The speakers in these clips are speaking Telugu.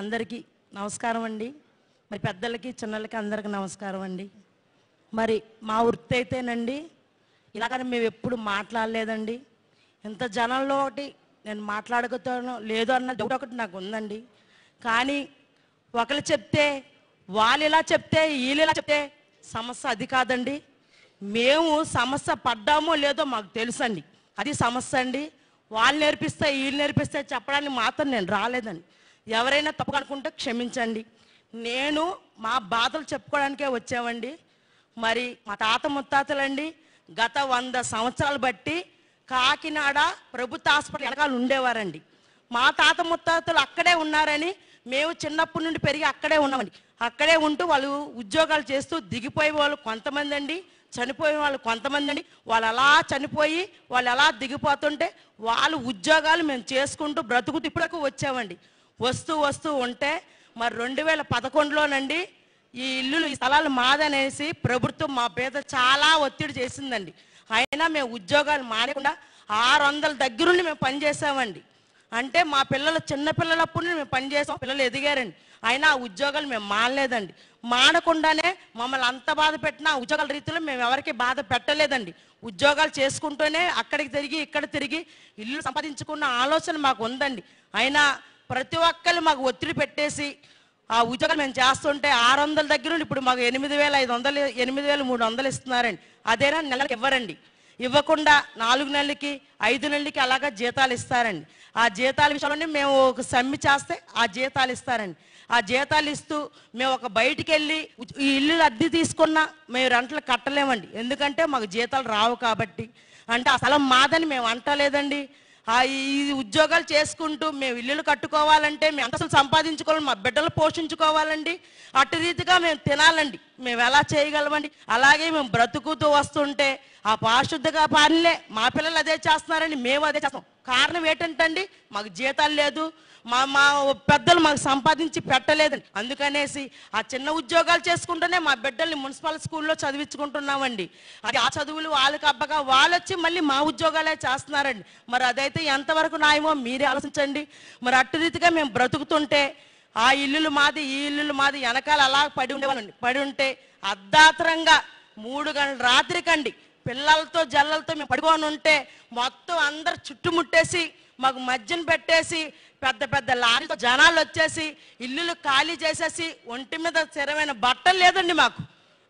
అందరికీ నమస్కారం అండి. మరి పెద్దలకి చిన్నలకి అందరికీ నమస్కారం అండి. మరి మా వృత్తి అయితేనండి ఇలాగని మేము ఎప్పుడు మాట్లాడలేదండి. ఇంత జనంలో ఒకటి నేను మాట్లాడగతానో లేదో అన్న డౌట్ ఒకటి నాకు ఉందండి. కానీ ఒకరు చెప్తే వాళ్ళు ఇలా చెప్తే వీళ్ళు ఇలా చెప్తే సమస్య అది కాదండి. మేము సమస్య పడ్డామో లేదో మాకు తెలుసండి. అది సమస్య అండి. వాళ్ళు నేర్పిస్తే వీళ్ళు నేర్పిస్తే చెప్పడానికి మాత్రం నేను రాలేదండి. ఎవరైనా తప్పు అనుకుంటే క్షమించండి. నేను మా బాధలు చెప్పుకోవడానికే వచ్చామండి. మరి మా తాత ముత్తాతలండి గత వంద సంవత్సరాలు బట్టి కాకినాడ ప్రభుత్వ హాస్పిటల్ వెనకాల ఉండేవారండి. మా తాత ముత్తాతలు అక్కడే ఉన్నారని మేము చిన్నప్పటి నుండి పెరిగి అక్కడే ఉన్నామండి. అక్కడే ఉంటూ వాళ్ళు ఉద్యోగాలు చేస్తూ దిగిపోయే వాళ్ళు కొంతమంది అండి చనిపోయిన వాళ్ళు కొంతమంది అండి. వాళ్ళు అలా చనిపోయి వాళ్ళు ఎలా దిగిపోతుంటే వాళ్ళు ఉద్యోగాలు మేము చేసుకుంటూ బ్రతుకుతూ ఇప్పటికూ వచ్చామండి. వస్తూ వస్తూ ఉంటే మరి రెండు వేల పదకొండులోనండి ఈ ఇల్లులు ఈ స్థలాలు మాదనేసి ప్రభుత్వం మా పేద చాలా ఒత్తిడి చేసిందండి. అయినా మేము ఉద్యోగాలు మానేకుండా ఆరు వందల దగ్గరుండి మేము పనిచేసామండి. అంటే మా పిల్లలు చిన్న పిల్లలప్పుడు మేము పనిచేసాం పిల్లలు ఎదిగారండి. అయినా ఆ ఉద్యోగాలు మేము మానలేదండి. మానకుండానే మమ్మల్ని అంత బాధ పెట్టినా ఉద్యోగాల రీతిలో మేము ఎవరికి బాధ పెట్టలేదండి. ఉద్యోగాలు చేసుకుంటూనే అక్కడికి తిరిగి ఇక్కడ తిరిగి ఇల్లు సంపాదించుకున్న ఆలోచన మాకు ఉందండి. అయినా ప్రతి ఒక్కరు మాకు ఒత్తిడి పెట్టేసి ఆ ఉద్యోగాలు మేము చేస్తుంటే ఆరు వందల దగ్గర నుండి ఇప్పుడు మాకు ఎనిమిది వేల ఐదు వందలు ఎనిమిది వేల మూడు వందలు ఇస్తున్నారండి. అదేనా నెలకి ఇవ్వరండి. ఇవ్వకుండా నాలుగు నెలలకి ఐదు నెలలకి అలాగా జీతాలు ఇస్తారండి. ఆ జీతాల విషయంలోనే మేము ఒక సమ్మె చేస్తే ఆ జీతాలు ఇస్తారండి. ఆ జీతాలు ఇస్తూ మేము ఒక బయటికి వెళ్ళి ఈ ఇల్లు అద్దె తీసుకున్నా మేము రెంట్లు కట్టలేమండి. ఎందుకంటే మాకు జీతాలు రావు కాబట్టి. అంటే ఆ స్థలం మాదని మేము అంటలేదండి. ఈ ఉద్యోగాలు చేసుకుంటూ మేము ఇల్లులు కట్టుకోవాలంటే మేము అంతస్తులు సంపాదించుకోవాలి మా బిడ్డలు పోషించుకోవాలండి. అటు రీతిగా మేము తినాలండి. మేము ఎలా చేయగలమండి? అలాగే మేము బ్రతుకుతూ వస్తుంటే ఆ పారిశుద్ధగా పనిలే మా పిల్లలు అదే చేస్తున్నారండి మేము అదే చేస్తాం. కారణం ఏంటంటండి మాకు జీతాలు లేదు మా మా పెద్దలు మాకు సంపాదించి పెట్టలేదండి అందుకనేసి ఆ చిన్న ఉద్యోగాలు చేసుకుంటూనే మా బిడ్డల్ని మున్సిపల్ స్కూల్లో చదివించుకుంటున్నామండి. అది ఆ చదువులు వాళ్ళకి అబ్బగా వాళ్ళు వచ్చి మళ్ళీ మా ఉద్యోగాలే చేస్తున్నారండి. మరి అదైతే ఎంతవరకు న్యాయమో మీరే ఆలోచించండి. మరి అట్టు రీతిగా మేము బ్రతుకుతుంటే ఆ ఇల్లులు మాది ఈ ఇల్లులు మాది వెనకాల అలా పడి ఉండేవాళ్ళండి పడి ఉంటే అర్ధాతరంగా మూడు గంటల రాత్రికండి. పిల్లలతో జల్లలతో మేము పడుకొని ఉంటే మొత్తం అందరు చుట్టుముట్టేసి మాకు మధ్యన పెట్టేసి పెద్ద పెద్ద లారీతో జనాలు వచ్చేసి ఇల్లులు ఖాళీ చేసేసి ఒంటి మీద స్థిరమైన బట్టలు లేదండి మాకు.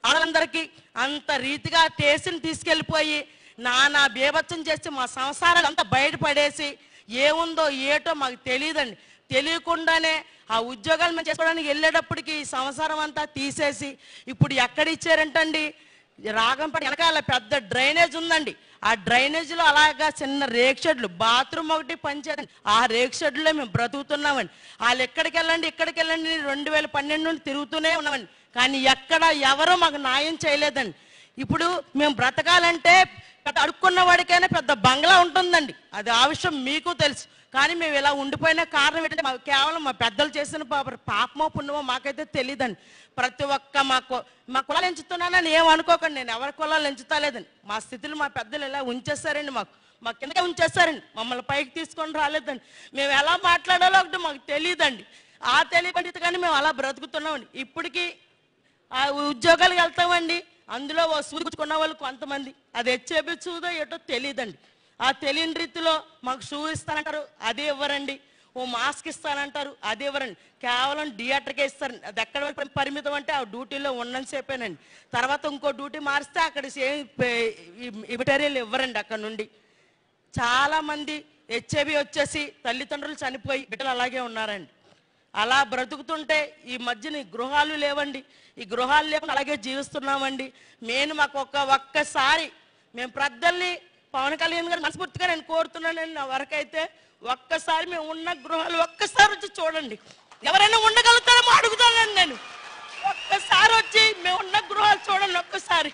వాళ్ళందరికీ అంత రీతిగా టేస్ట్ని తీసుకెళ్ళిపోయి నానా బీభత్సం చేసి మా సంసారాలు అంతా బయటపడేసి ఏముందో ఏటో మాకు తెలియదండి. తెలియకుండానే ఆ ఉద్యోగాలు మేము చేసుకోవడానికి వెళ్ళేటప్పటికి ఈ సంసారం అంతా తీసేసి ఇప్పుడు ఎక్కడ ఇచ్చారంటండి? రాగంపడి వెనకాల పెద్ద డ్రైనేజ్ ఉందండి. ఆ డ్రైనేజీలో అలాగా చిన్న రేక్ షెడ్లు బాత్రూమ్ ఒకటి పనిచేయండి ఆ రేక్ షెడ్లో మేము బ్రతుకుతున్నామండి. వాళ్ళు ఎక్కడికి వెళ్ళండి ఇక్కడికి వెళ్ళండి రెండు వేల పన్నెండు నుండి తిరుగుతూనే ఉన్నామండి. కానీ ఎక్కడ ఎవరో మాకు న్యాయం చేయలేదండి. ఇప్పుడు మేము బ్రతకాలంటే పెద్ద అడుక్కున్న వాడికైనా పెద్ద బంగ్లా ఉంటుందండి. అది ఆ విషయం మీకు తెలుసు. కానీ మేము ఇలా ఉండిపోయిన కారణం ఏంటంటే మాకు కేవలం మా పెద్దలు చేసిన పాపమో పుణ్యమో మాకైతే తెలియదండి ప్రతి ఒక్క మాకు మా కులాలు ఎంచుతున్నానని ఏమనుకోకండి నేను ఎవరి కులాలు ఎంచుతాలేదండి. మా స్థితిలో మా పెద్దలు ఇలా ఉంచేస్తారండి మాకు. మా కింద ఉంచేస్తారండి మమ్మల్ని పైకి తీసుకొని రాలేదండి. మేము ఎలా మాట్లాడాలో ఒకటి మాకు తెలియదండి ఆ తెలియబడితే కానీ మేము అలా బ్రతుకుతున్నామండి. ఇప్పటికీ ఆ ఉద్యోగాలకు వెళ్తామండి. అందులో ఓ వాళ్ళు కొంతమంది. అది హెచ్ఏబి సూదో ఏటో తెలియదండి ఆ తెలియని రీతిలో మాకు షూ ఇస్తానంటారు అదే ఇవ్వరండి. ఓ మాస్క్ ఇస్తానంటారు అది ఇవ్వరండి. కేవలం థియేటర్కే ఇస్తారు. అది ఎక్కడ వరకు పరిమితం అంటే ఆ డ్యూటీలో ఉండని చెప్పానండి. తర్వాత ఇంకో డ్యూటీ మారిస్తే అక్కడ సేమ్ మెటీరియల్ ఇవ్వరండి అక్కడ నుండి. చాలామంది హెచ్ఐవి వచ్చేసి తల్లిదండ్రులు చనిపోయి బిడ్డలు అలాగే ఉన్నారండి. అలా బ్రతుకుతుంటే ఈ మధ్యన గృహాలు లేవండి. ఈ గృహాలు లేకుండా అలాగే జీవిస్తున్నామండి. నేను మాకు ఒక్క ఒక్కసారి మేము ప్రద్దల్ని పవన్ కళ్యాణ్ గారు మనస్ఫూర్తిగా నేను కోరుతున్నానండి నా వరకైతే. ఒక్కసారి మేము ఉన్న గృహాలు ఒక్కసారి వచ్చి చూడండి. ఎవరైనా ఉండగలుగుతారేమో అడుగుతానండి నేను. ఒక్కసారి వచ్చి మేము ఉన్న గృహాలు చూడండి ఒక్కసారి.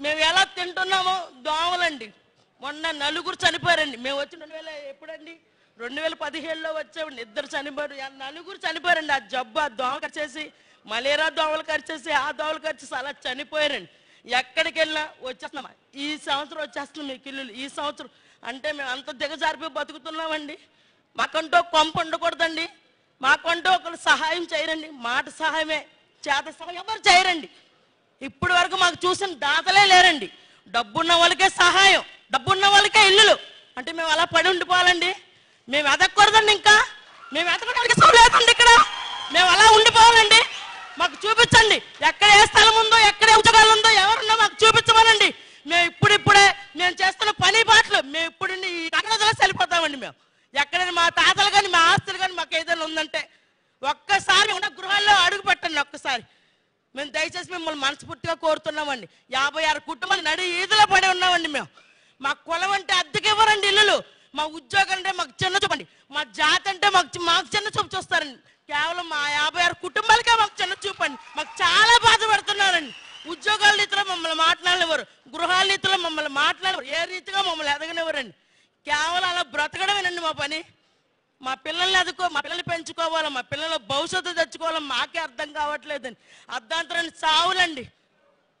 మేము ఎలా తింటున్నామో దోమలండి. మొన్న నలుగురు చనిపోయారండి. మేము వచ్చి రెండు వేల ఎప్పుడండి? రెండు వేల పదిహేడులో వచ్చామండి ఇద్దరు చనిపోయారు. నలుగురు చనిపోయారండి. ఆ జబ్బు ఆ దోమ కరిచేసి మలేరియా దోమలు కరిచేసి ఆ దోమలు కరిచేసి అలా చనిపోయారండి. ఎక్కడికి వెళ్ళినా వచ్చేస్తున్నామా ఈ సంవత్సరం వచ్చేస్తున్నాం మీకు ఇల్లులు. ఈ సంవత్సరం అంటే మేము అంత దిగజారిపోయి బతుకుతున్నామండి. మాకంటూ కొంప ఉండకూడదండి. మాకంటూ ఒకరు సహాయం చేయరండి. మాట సహాయమే చేత సహాయం ఎవరు చేయరండి. ఇప్పటి వరకు మాకు చూసిన దాతలే లేరండి. డబ్బున్న వాళ్ళకే సహాయం డబ్బున్న వాళ్ళకే ఇల్లులు. అంటే మేము అలా పడి ఉండిపోవాలండి. మేము ఎదగకూడదండి ఇంకా. మేము ఎదగడానికి అసలు లేదండి ఇక్కడ. మేము అలా ఉండిపోవాలండి. మాకు చూపించండి. ఎక్కడ ఏ స్థలం ఉందో ఎక్కడ ఏ ఉద్యోగాలు ఉందో ఎవరున్నా మాకు చూపించమనండి మేము ఇప్పుడిప్పుడే మేము చేస్తున్న పని పాటలు మేము ఇప్పుడు ఈ కన్నదలో వెళ్ళిపోతామండి మేము. ఎక్కడైనా మా తాతలు కానీ మా ఆస్తులు కానీ మాకు ఏదైనా ఉందంటే ఒక్కసారి ఉన్న గృహాల్లో అడుగు పెట్టండి ఒక్కసారి. మేము దయచేసి మిమ్మల్ని మనస్ఫూర్తిగా కోరుతున్నామండి. యాభై ఆరు కుటుంబాలు నడి ఈదులో పడి ఉన్నామండి మేము. మా కులం అంటే అద్దెకి ఇవ్వరండి ఇల్లులు. మా ఉద్యోగం అంటే మాకు చిన్న చూపండి మా జాతి అంటే మాకు మాకు చిన్న చూపు చూస్తారండి. కేవలం మా యాభై ఆరు కుటుంబాలకే మాకు చిన్న చూపండి మాకు చాలా బాధపడుతున్నారండి. ఉద్యోగాల రీతిలో మమ్మల్ని మాట్లాడనివ్వరు గృహాల రీతిలో మమ్మల్ని మాట్లాడనివ్వరు ఏ రీతిగా మమ్మల్ని ఎదగనివ్వరండి? కేవలం అలా బ్రతకడమేనండి మా పని. మా పిల్లల్ని ఎదుకో మా పిల్లల్ని పెంచుకోవాలి మా పిల్లల భవిష్యత్తు తెచ్చుకోవాలి మాకే అర్థం కావట్లేదండి. అర్ధాంతరాన్ని సావులండి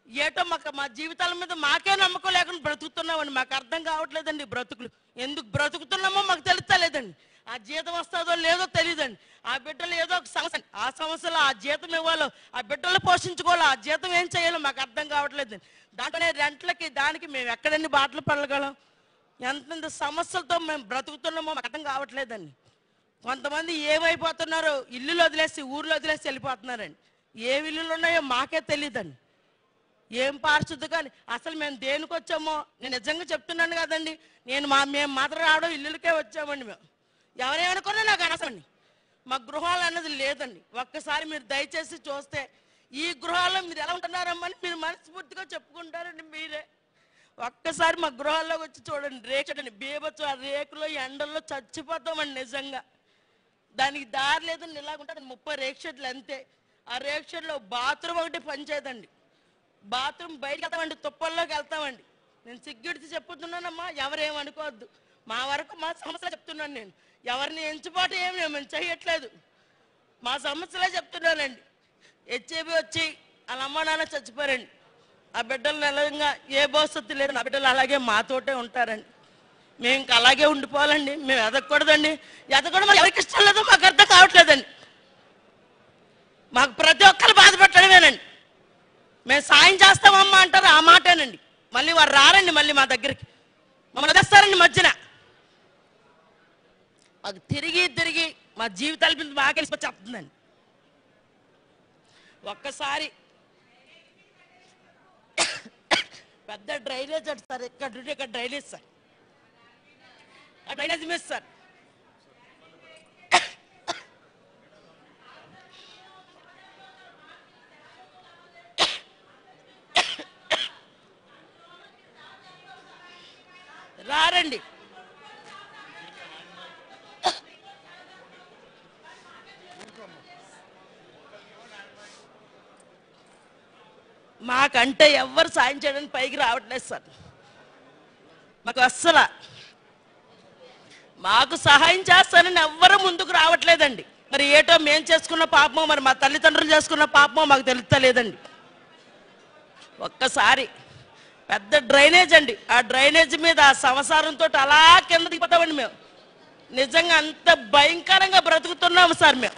ఏటో మాకు మా జీవితాల మీద మాకే నమ్మకం లేకుండా బ్రతుకుతున్నామండి. మాకు అర్థం కావట్లేదండి బ్రతుకులు. ఎందుకు బ్రతుకుతున్నామో మాకు తెలుస్తలేదండి. ఆ జీతం వస్తుందో లేదో తెలియదండి ఆ బిడ్డలు ఏదో ఒక సమస్య. ఆ సమస్యలో ఆ జీతం ఇవ్వాలో ఆ బిడ్డలు పోషించుకోవాలో ఆ జీతం ఏం చేయాలో మాకు అర్థం కావట్లేదండి దాంట్లోనే రెంట్లకి దానికి మేము ఎక్కడన్ని బాటలు పడగలం? ఎంతెంత సమస్యలతో మేము బ్రతుకుతున్నామో మాకు అర్థం కావట్లేదండి. కొంతమంది ఏమైపోతున్నారో ఇల్లులు వదిలేసి ఊర్లో వదిలేసి వెళ్ళిపోతున్నారండి. ఏ ఇల్లులు ఉన్నాయో మాకే తెలియదండి ఏం పారిశుద్ధ కానీ అసలు మేము దేనికి వచ్చామో నేను నిజంగా చెప్తున్నాను కదండి. నేను మా మేము మాత్రం రావడం ఇల్లులకే వచ్చామండి మేము. ఎవరేమనుకున్నా నాకు అనసండి. మా గృహాలు అన్నది లేదండి. ఒక్కసారి మీరు దయచేసి చూస్తే ఈ గృహాల్లో మీరు ఎలా ఉంటున్నారమ్మని మీరు మనస్ఫూర్తిగా చెప్పుకుంటారండి మీరే. ఒక్కసారి మా గృహాల్లోకి వచ్చి చూడండి రేచడండి బీభత్సం ఆ రేకులో ఎండల్లో చచ్చిపోతామండి నిజంగా. దానికి దారి లేదండి ఇలాగ ముప్పై రేక్ షెడ్లు అంతే. ఆ రేక్ షెడ్లో బాత్రూమ్ ఒకటి పనిచేయదండి. బాత్రూమ్ బయటకు వెళ్తామండి తుప్పల్లోకి వెళ్తామండి. నేను సిగ్గుడిచి చెప్పుతున్నానమ్మా ఎవరేమనుకోవద్దు. మా వరకు మా సమస్య చెప్తున్నాను నేను. ఎవరిని ఎంచుబాటు ఏమి మేము చేయట్లేదు. మా సమస్యలే చెప్తున్నానండి. హెచ్ఏబి వచ్చి వాళ్ళ అమ్మ నాన్న చచ్చిపోయారండి. ఆ బిడ్డలు నిలంగా ఏ భవిష్యత్తు లేదు నా బిడ్డలు అలాగే మాతోటే ఉంటారండి. మేము ఇంకా అలాగే ఉండిపోవాలండి. మేము ఎదగకూడదండి. ఎదగకూడదు మాకు ఎవరికి ఇష్టం లేదో మాకు అర్థం కావట్లేదండి. మాకు ప్రతి ఒక్కరు బాధపెట్టడమేనండి మేము సాయం చేస్తామమ్మా అంటారు ఆ మాటేనండి. మళ్ళీ వారు రారండి మళ్ళీ మా దగ్గరికి. మమ్మల్ని వదిలేస్తారండి మధ్యన. అది తిరిగి తిరిగి మా జీవితాల మీద మాకు వెళ్ళిపోతుందండి ఒక్కసారి పెద్ద డ్రైనేజ్ అంట సార్ ఇక్కడ నుండి ఇక్కడ డ్రైనేజ్ సార్. ఆ డ్రైనేజ్ మిస్ సార్. రారండి. మాకంటే ఎవ్వరు సాయం చేయడానికి పైకి రావట్లేదు సార్. మాకు అస్సలు మాకు సహాయం చేస్తానని ఎవ్వరు ముందుకు రావట్లేదండి. మరి ఏటో మేం చేసుకున్న పాపమో మరి మా తల్లిదండ్రులు చేసుకున్న పాపమో మాకు తెలుస్తలేదండి ఒక్కసారి పెద్ద డ్రైనేజ్ అండి. ఆ డ్రైనేజ్ మీద ఆ సంసారంతో అలా కింద దిగిపోతామండి మేము. నిజంగా అంత భయంకరంగా బ్రతుకుతున్నాము సార్ మేము.